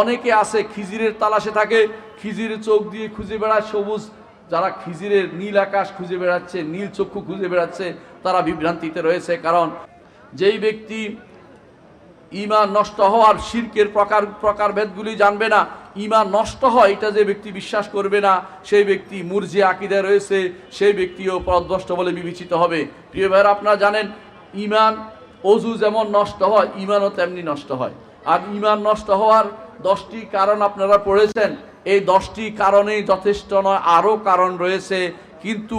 অনেকে আছে খিজিরের তালাশে থাকে খিজিরের চোখ দিয়ে খুঁজে বেড়ায় সবুজ, যারা খিজিরের নীল আকাশ খুঁজে বেড়াচ্ছে, নীল চক্ষু খুঁজে বেড়াচ্ছে, তারা বিভ্রান্তিতে রয়েছে। কারণ যেই ব্যক্তি ইমান নষ্ট হওয়ার শিরকের প্রকার, প্রকারভেদগুলি জানবে না ইমান নষ্ট হয়, এটা যে ব্যক্তি বিশ্বাস করবে না, সেই ব্যক্তি মুরজি আকিদা রয়েছে, সেই ব্যক্তিও পদভষ্ট বলে বিবেচিত হবে। প্রিয় ভাইয়েরা, আপনারা জানেন ইমান অজু যেমন নষ্ট হয় ইমানও তেমনি নষ্ট হয়। আর ইমান নষ্ট হওয়ার দশটি কারণ আপনারা পড়েছেন। এই দশটি কারণেই যথেষ্ট নয়, আরও কারণ রয়েছে। কিন্তু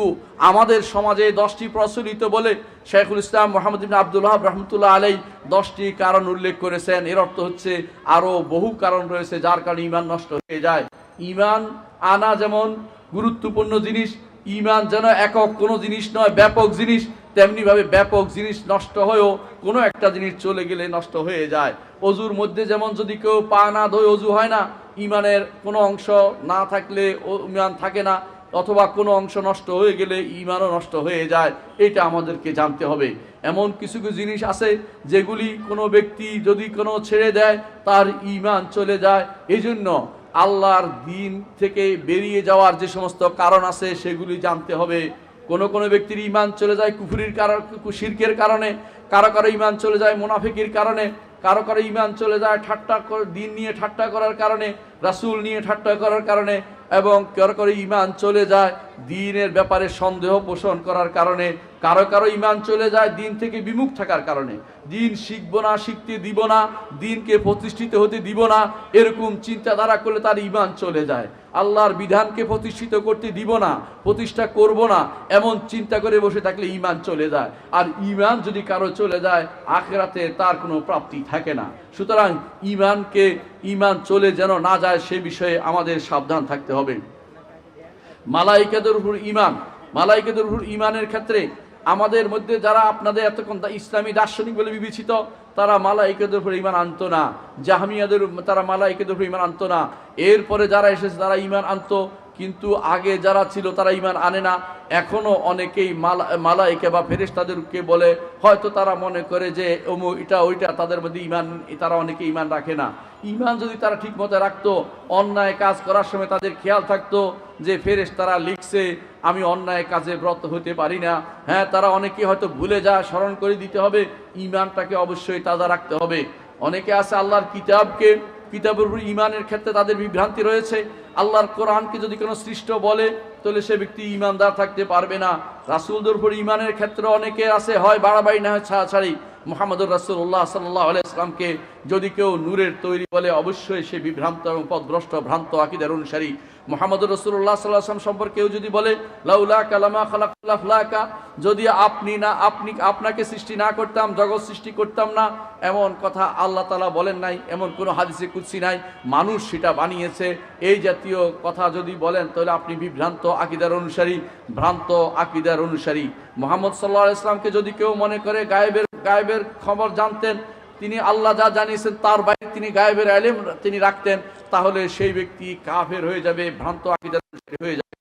আমাদের সমাজে দশটি প্রচলিত বলে শেখুল ইসলাম মোহাম্মদ আবদুল্লাহ রহমতুল্লাহ আলাই দশটি কারণ উল্লেখ করেছেন। এর অর্থ হচ্ছে আরও বহু কারণ রয়েছে যার কারণে ইমান নষ্ট হয়ে যায়। ইমান আনা যেমন গুরুত্বপূর্ণ জিনিস ইমান যেন একক কোনো জিনিস নয়, ব্যাপক জিনিস। তেমনিভাবে ব্যাপক জিনিস নষ্ট হয়েও কোনো একটা জিনিস চলে গেলে নষ্ট হয়ে যায়। অজুর মধ্যে যেমন যদি কেউ পা না ধোয় অজু হয় না, ইমানের কোনো অংশ না থাকলে ইমান থাকে না, অথবা কোনো অংশ নষ্ট হয়ে গেলে ইমানও নষ্ট হয়ে যায়, এটা আমাদেরকে জানতে হবে। এমন কিছু কিছু জিনিস আছে যেগুলি কোনো ব্যক্তি যদি কোনো ছেড়ে দেয়, তার ইমান চলে যায়। এই জন্য আল্লাহর দিন থেকে বেরিয়ে যাওয়ার যে সমস্ত কারণ আছে, সেগুলি জানতে হবে। কোনো কোনো ব্যক্তির ইমান চলে যায় কুফুরির কারণ শির্কের কারণে, কারও কারও ইমান চলে যায় মোনাফিকির কারণে, কারও কারও ইমান চলে যায় ঠাট্টা কর- দিন নিয়ে ঠাট্টা করার কারণে, রাসুল নিয়ে ঠাট্টা করার কারণে, এবং কারও কারও ইমান চলে যায় দিনের ব্যাপারে সন্দেহ পোষণ করার কারণে, কারও কারও ইমান চলে যায় দিন থেকে বিমুখ থাকার কারণে। দিন শিখব না, শিখতে দিব না, দিনকে প্রতিষ্ঠিত হতে দিব না, এরকম চিন্তাধারা করলে তার ইমান চলে যায়। আল্লাহর বিধানকে প্রতিষ্ঠিত করতে দিব না, প্রতিষ্ঠা করব না, এমন চিন্তা করে বসে থাকলে ইমান চলে যায়। আর ইমান যদি কারও চলে যায়, আখেরাতে তার কোনো প্রাপ্তি থাকে না। সুতরাং ইমানকে ইমান চলে যেন না যায় সে বিষয়ে আমাদের সাবধান থাকতে হবে। মালাইকাদের উপর ইমান মালাইকাদের উপর ইমানের ক্ষেত্রে আমাদের মধ্যে যারা আপনাদের এতক্ষণ ইসলামী দার্শনিক বলে বিবেচিত, তারা মালাইকাদের উপর ইমান আনতো না। জাহামিয়াদের তারা মালাইকাদের উপর ইমান আনত না। এরপরে যারা এসেছে, তারা ইমান আনতো। কিন্তু আগে যারা ছিল তারা ইমান আনে না। এখনও অনেকেই মালা মালাইকে বা ফেরেস তাদেরকে বলে, হয়তো তারা মনে করে যে অমুক এটা, ওইটা, তাদের মধ্যে ইমান তারা অনেকে ইমান রাখে না। ইমান যদি তারা ঠিক মতো রাখতো, অন্যায় কাজ করার সময় তাদের খেয়াল থাকতো যে ফেরেশ তারা লিখছে, আমি অন্যায় কাজে ব্রত হতে পারি না। হ্যাঁ তারা অনেকে হয়তো ভুলে যায়, স্মরণ করে দিতে হবে ইমানটাকে অবশ্যই তাজা রাখতে হবে। অনেকে আছে আল্লাহর কিতাবকে কিতাবের উপর ইমানের ক্ষেত্রে তাদের বিভ্রান্তি রয়েছে। আল্লাহর কোরআনকে যদি কোনো সৃষ্ট বলে, তাহলে সে ব্যক্তি ইমানদার থাকতে পারবে না। রাসুলদের উপর ইমানের ক্ষেত্রে অনেকে আছে, হয় বাড়াবাড়ি না হয় ছাড়াছাড়ি। মোহাম্মদুর রাসুল্লাহ সাল্লাহ আলাইসলামকে যদি কেউ নূরের তৈরি বলে, অবশ্যই সে বিভ্রান্ত এবং পদভ্রষ্ট ভ্রান্ত আকিদের অনুসারী। মোহাম্মদুর রসুল্লাহ সাল্লাহ আসলাম সম্পর্কে কেউ যদি বলে, লাউলা কালামা খালাকা যদি আপনি না, আপনি, আপনাকে সৃষ্টি না করতাম, জগৎ সৃষ্টি করতাম না, এমন কথা আল্লাহ তালা বলেন নাই, এমন কোনো হাদিসে কুৎসি নাই, মানুষ সেটা বানিয়েছে। এই জাতীয় কথা যদি বলেন, তাহলে আপনি বিভ্রান্ত আকিদার অনুসারী, ভ্রান্ত আকিদার অনুসারী। মোহাম্মদ সাল্লাহ ইসলামকে যদি কেউ মনে করে গায়েবের গায়েবের খবর জানতেন তিনি আল্লাহ যা জানিয়েছেন তার বাইরে তিনি গায়েবের আলেম তিনি রাখতেন, তাহলে সেই ব্যক্তি কাফের হয়ে যাবে, ভ্রান্ত আকিদার হয়ে যাবে।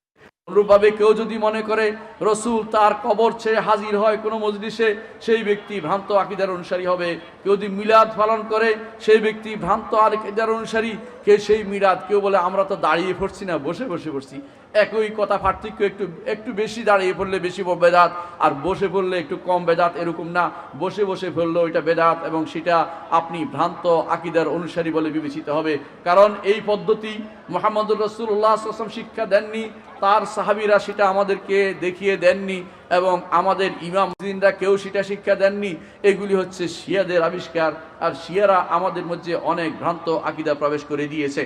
অনুরূপভাবে কেউ যদি মনে করে রসুল তার কবর ছেড়ে হাজির হয় কোনো মজলিসে, সেই ব্যক্তি ভ্রান্ত আকিদার অনুসারী হবে। কেউ যদি মিলাদ পালন করে, সেই ব্যক্তি ভ্রান্ত আকিদার অনুসারী। কে সেই মিলাদ? কেউ বলে, আমরা তো দাঁড়িয়ে পড়ছি না, বসে বসে পড়ছি। একই কথা, পার্থক্য একটু একটু বেশি দাঁড়িয়ে পড়লে বেশি বেদাত, আর বসে পড়লে একটু কম বেদাত এরকম না। বসে বসে পড়লেও ওইটা বেদাত এবং সেটা আপনি ভ্রান্ত আকিদার অনুসারী বলে বিবেচিত হবে। কারণ এই পদ্ধতি মোহাম্মদুর রসুল্লাহ আসলাম শিক্ষা দেননি, তার সাহাবিরা সেটা আমাদেরকে দেখিয়ে দেননি এবং আমাদের ইমাম মুসলিমরা কেউ সেটা শিক্ষা দেননি। এগুলি হচ্ছে শিয়াদের আবিষ্কার, আর শিয়ারা আমাদের মধ্যে অনেক ভ্রান্ত আকিদা প্রবেশ করে দিয়েছে।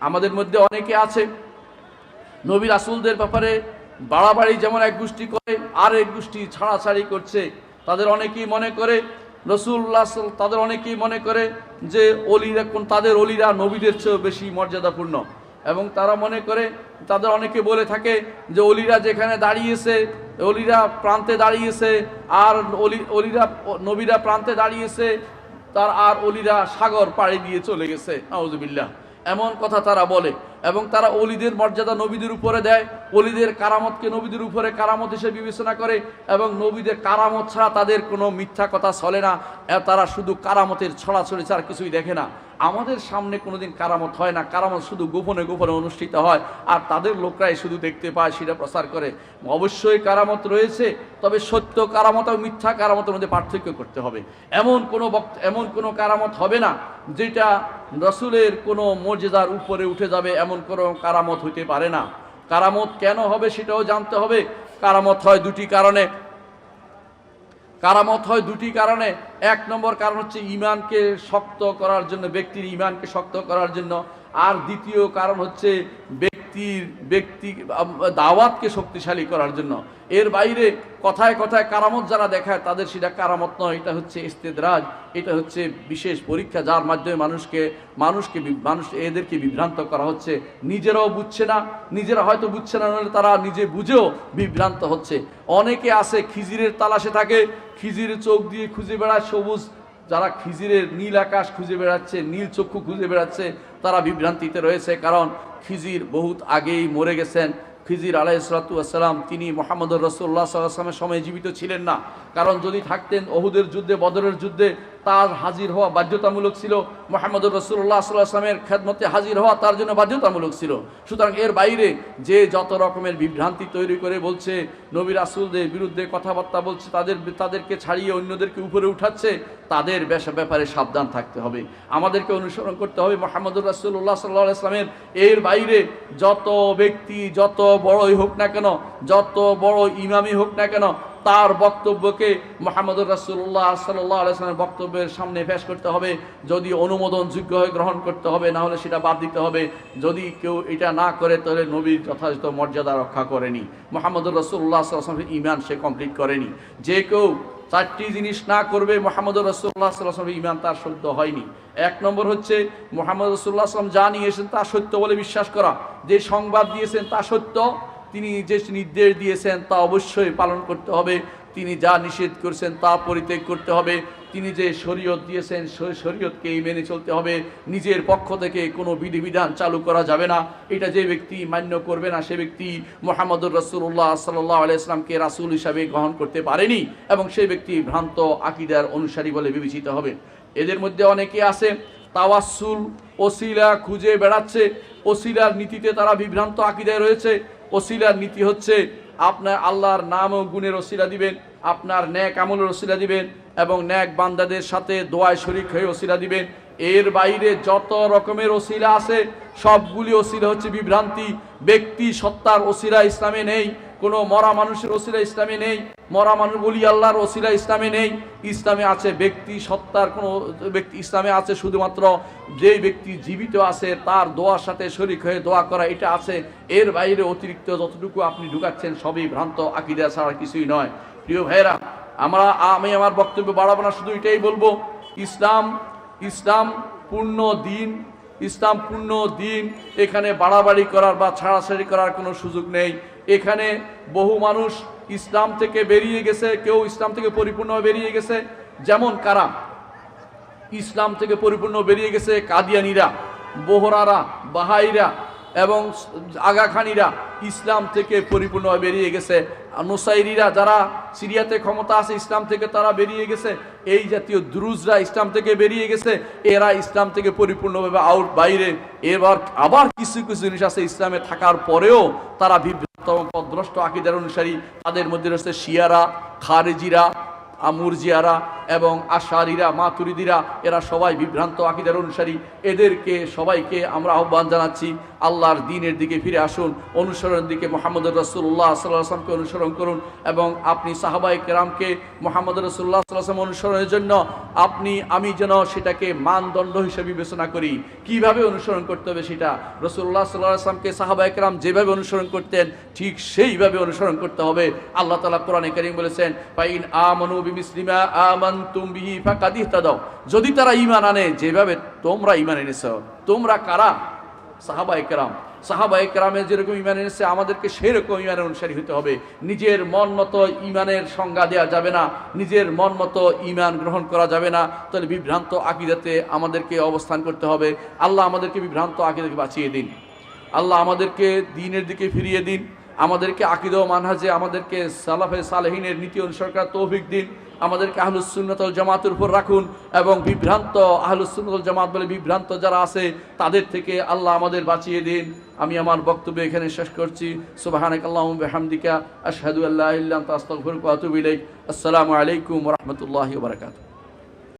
আমাদের মধ্যে অনেকে আছে নবী রাসুলদের ব্যাপারে বাড়াবাড়ি যেমন এক গোষ্ঠী করে, আর এক গোষ্ঠী ছাড়াছাড়ি করছে, তাদের অনেকেই মনে করে রসুল্লাহ তাদের অনেকেই মনে করে যে অলিরা কোন তাদের অলিরা নবীদের চেয়েও বেশি মর্যাদাপূর্ণ। এবং তারা মনে করে, তাদের অনেকে বলে থাকে যে অলিরা যেখানে দাঁড়িয়েছে, অলিরা প্রান্তে দাঁড়িয়েছে, আর অলি, অলিরা, নবীরা প্রান্তে দাঁড়িয়েছে, তার আর অলিরা সাগর পাড়ি দিয়ে চলে গেছে। আউজুবিল্লাহ এমন কথা তারা বলে। এবং তারা অলিদের মর্যাদা নবীদের উপরে দেয় অলিদের কারামতকে নবীদের উপরে কারামত হিসেবে বিবেচনা করে এবং নবীদের কারামত ছাড়া তাদের কোনো মিথ্যা কথা চলে না। তারা শুধু কারামতের ছড়াছড়ি ছাড়া কিছুই দেখে না। আমাদের সামনে কোনোদিন কারামত হয় না। কারামত শুধু গোপনে গোপনে অনুষ্ঠিত হয়। আর তাদের লোকরাই শুধু দেখতে পায়, সেটা প্রচার করে। অবশ্যই কারামত রয়েছে, তবে সত্য কারামত আর মিথ্যা কারামতের মধ্যে পার্থক্য করতে হবে। এমন কোনো বক্ত, এমন কোনো কারামত হবে না, যেটা রসুলের কোনো মর্যাদার উপরে উঠে যাবে, এমন কোনো কারামত হইতে পারে না। কারামত কেন হবে সেটাও জানতে হবে। কারামত হয় দুটি কারণে। কারামত হয় দুটি কারণে। এক নম্বর কারণ হচ্ছে ইমানকে শক্ত করার জন্য, ব্যক্তির ইমানকে শক্ত করার জন্য। আর দ্বিতীয় কারণ হচ্ছে ব্যক্তির, ব্যক্তি দাওয়াতকে শক্তিশালী করার জন্য। এর বাইরে কথায় কথায় কারামত যারা দেখায়, তাদের সেটা কারামত নয়, এটা হচ্ছে ইস্তেদরাজ, এটা হচ্ছে বিশেষ পরীক্ষা যার মাধ্যমে মানুষকে মানুষকে মানুষ এদেরকে বিভ্রান্ত করা হচ্ছে। নিজেরাও বুঝছে না, নিজেরা হয়তো বুঝছে না, নাহলে তারা নিজে বুঝেও বিভ্রান্ত হচ্ছে। অনেকে আছে, খিজিরের তালাশে থাকে, খিজিরের চোখ দিয়ে খুঁজে বেড়ায় সবুজ যারা খিজিরের নীল আকাশ খুঁজে বেড়াচ্ছে, নীল চক্ষু খুঁজে বেড়াচ্ছে, তারা বিভ্রান্তিতে রয়েছে কারণ খিজির বহুত আগেই মরে গেছেন। খিজির আলাইসালাম তিনি মোহাম্মদ রসুল্লাহ সাল্লামের সময় জীবিত ছিলেন না। কারণ যদি থাকতেন অহুদের যুদ্ধে, বদরের যুদ্ধে তার হাজির হওয়া বাধ্যতামূলক ছিল। মোহাম্মদ রসুল্লাহ সাল্লামের খেদমতে হাজির হওয়া তার জন্য বাধ্যতামূলক ছিল। সুতরাং এর বাইরে যে যত রকমের বিভ্রান্তি তৈরি করে বলছে, নবী রাসুলদের বিরুদ্ধে কথাবার্তা বলছে, তাদের, তাদেরকে ছাড়িয়ে অন্যদেরকে উপরে উঠাচ্ছে, তাদের ব্যাপারে সাবধান থাকতে হবে। আমাদেরকে অনুসরণ করতে হবে মোহাম্মদুর রাসুল্লাহ সাল্লাহ ইসলামের এর বাইরে যত ব্যক্তি, যত বড়ই হোক না কেন, যত বড় ইমামই হোক না কেন তার বক্তব্যকে মোহাম্মদুর রাসুল্লাহ সাল্লাহ আলাইসলামের বক্তব্যের সামনে পেশ করতে হবে। যদি অনুমোদন যোগ্য হয়ে গ্রহণ করতে হবে, না হলে সেটা বাদ দিতে হবে। যদি কেউ এটা না করে, তাহলে নবীর যথাযথ মর্যাদা রক্ষা করেনি। মোহাম্মদুর রসুল্লাহ সাল্লামের ইমান সে কমপ্লিট করেনি। যে কেউ চারটি জিনিস না করবে মোহাম্মদ রসুল্লাহ সাল্লামের ইমান তার সত্য হয়নি। এক নম্বর হচ্ছে মোহাম্মদ রসুল্লাহ আসলাম যা নিয়েছেন তা সত্য বলে বিশ্বাস করা। যে সংবাদ দিয়েছেন তা সত্য তিনি যে নির্দেশ দিয়েছেন তা অবশ্যই পালন করতে হবে। তিনি যা নিষেধ করেছেন তা পরিত্যাগ করতে হবে। তিনি যে শরীয়ত দিয়েছেন সেই শরীয়তকেই মেনে চলতে হবে। নিজের পক্ষ থেকে কোনো বিধিবিধান চালু করা যাবে না। এটা যে ব্যক্তি মান্য করবে না, সে ব্যক্তি মোহাম্মদুর রসুল্লাহ সাল্লাহ আলাইসলামকে রাসুল হিসাবে গ্রহণ করতে পারেনি এবং সেই ব্যক্তি ভ্রান্ত আকিদার অনুসারী বলে বিবেচিত হবে। এদের মধ্যে অনেকে আছে তাওয়াসুল ওসিলা খুঁজে বেড়াচ্ছে। ওসিলার নীতিতে তারা বিভ্রান্ত আকিদায় রয়েছে। ওসিলার নীতি হচ্ছে আপনার আল্লাহর নাম ও গুণের ওসিলা দিবেন, আপনার ন্যাক আমলের ওসিলা দিবেন এবং ন্যাক বান্দাদের সাথে দোয়ায় শরিক হয়ে ওসিলা দিবেন। এর বাইরে যত রকমের ওসিলা আছে, সবগুলি ওসিলা হচ্ছে বিভ্রান্তি, ব্যক্তি সত্তার ওসিলা ইসলামে নেই। কোনো মরা মানুষের ওসিলা ইসলামে নেই, মরা মানুষ বলি আল্লাহর ওসিলা ইসলামে নেই। ইসলামে আছে ব্যক্তি সত্তার কোনো ব্যক্তি ইসলামে আছে, শুধুমাত্র যে ব্যক্তি জীবিত আছে, তার দোয়ার সাথে শরিক হয়ে দোয়া করা, এটা আছে। এর বাইরে অতিরিক্ত যতটুকু আপনি ঢুকাচ্ছেন, সবই ভ্রান্ত আকিদা ছাড়া কিছুই নয়। প্রিয় ভাইরা আমরা, আমি আমার বক্তব্য বাড়াবো না, শুধু এটাই বলব, ইসলাম ইসলাম পূর্ণ দিন, ইসলাম পূর্ণ দিন, এখানে বাড়াবাড়ি করার বা ছাড়াছাড়ি করার কোনো সুযোগ নেই। এখানে বহু মানুষ ইসলাম থেকে বেরিয়ে গেছে, কেউ ইসলাম থেকে পরিপূর্ণভাবে বেরিয়ে গেছে। যেমন কারা? ইসলাম থেকে পরিপূর্ণ বেরিয়ে গেছে কাদিয়ানিরা, বোহরারা, বাহাইরা এবং আগাখানিরা ইসলাম থেকে পরিপূর্ণভাবে বেরিয়ে গেছে। নোসাইরিরা যারা সিরিয়াতে ক্ষমতা আছে, ইসলাম থেকে তারা বেরিয়ে গেছে। এই জাতীয় দ্রুজরা ইসলাম থেকে বেরিয়ে গেছে। এরা ইসলাম থেকে পরিপূর্ণভাবে আউট বাইরে। এবার আবার কিছু কিছু জিনিস আছে ইসলামে থাকার পরেও তারা বিভ্রান্ত পদ্রষ্ট আকিদার অনুসারী। তাদের মধ্যে রয়েছে শিয়ারা, খারেজিরা আমুরজিয়ারা এবং আশারিরা, মাতুরিদিরা, এরা সবাই বিভ্রান্ত আকিদার অনুসারী। এদেরকে সবাইকে আমরা আহ্বান জানাচ্ছি, আল্লাহর দিনের দিকে ফিরে আসুন, অনুসরণের দিকে মোহাম্মদ রসুল্লাহ সাল্লাহামকে অনুসরণ করুন এবং আপনি সাহাবাই কেরামকে মোহাম্মদ রসুল্লাহ সাল্লাহাম অনুসরণের জন্য আপনি, আমি যেন সেটাকে মানদণ্ড হিসেবে বিবেচনা করি। কীভাবে অনুসরণ করতে হবে সেটা? রসুল্লাহ সাল্লাহ আসলামকে সাহাবাই কেরাম যেভাবে অনুসরণ করতেন, ঠিক সেইভাবে অনুসরণ করতে হবে। আল্লাহ তালা কোরআনে করিম বলেছেন পাইন আমানু যদি তারা ঈমান আনে, যেভাবে তোমরা ঈমান এনেছো, তোমরা কারা? সাহাবা একরাম। সাহাবা একরামের যেরকম ঈমান এনেছে, আমাদেরকে সেরকম ঈমানের অনুসারী হতে হবে। নিজের মন মতো ঈমানের সংজ্ঞা দেওয়া যাবে না, নিজের মন মতো ঈমান গ্রহণ করা যাবে না। তাহলে বিভ্রান্ত আকিদাতে আমাদেরকে অবস্থান করতে হবে। আল্লাহ আমাদেরকে বিভ্রান্ত আকিদাকে বাঁচিয়ে দিন। আল্লাহ আমাদেরকে দিনের দিকে ফিরিয়ে দিন। আমাদেরকে আকিদ মানহাজে আমাদেরকে সালাফে সালেহিনের নীতি অনুসরকার তৌফিক দিন। আমাদেরকে আহলুসুন্নতল জামাতের উপর রাখুন এবং বিভ্রান্ত আহলুসুন্নতল জামাত বলে বিভ্রান্ত যারা আছে, তাদের থেকে আল্লাহ আমাদের বাঁচিয়ে দিন। আমি আমার বক্তব্য এখানে শেষ করছি। সুবাহানাক আল্লাহুম্মা বিহামদিকা, আশহাদু আল্লা ইল্লা আনতা, আস্তাগফিরুকা ওয়া আতুবু ইলাইক। আসসালামু আলাইকুম রাহমাতুল্লাহি ওয়া বারাকাতুহু।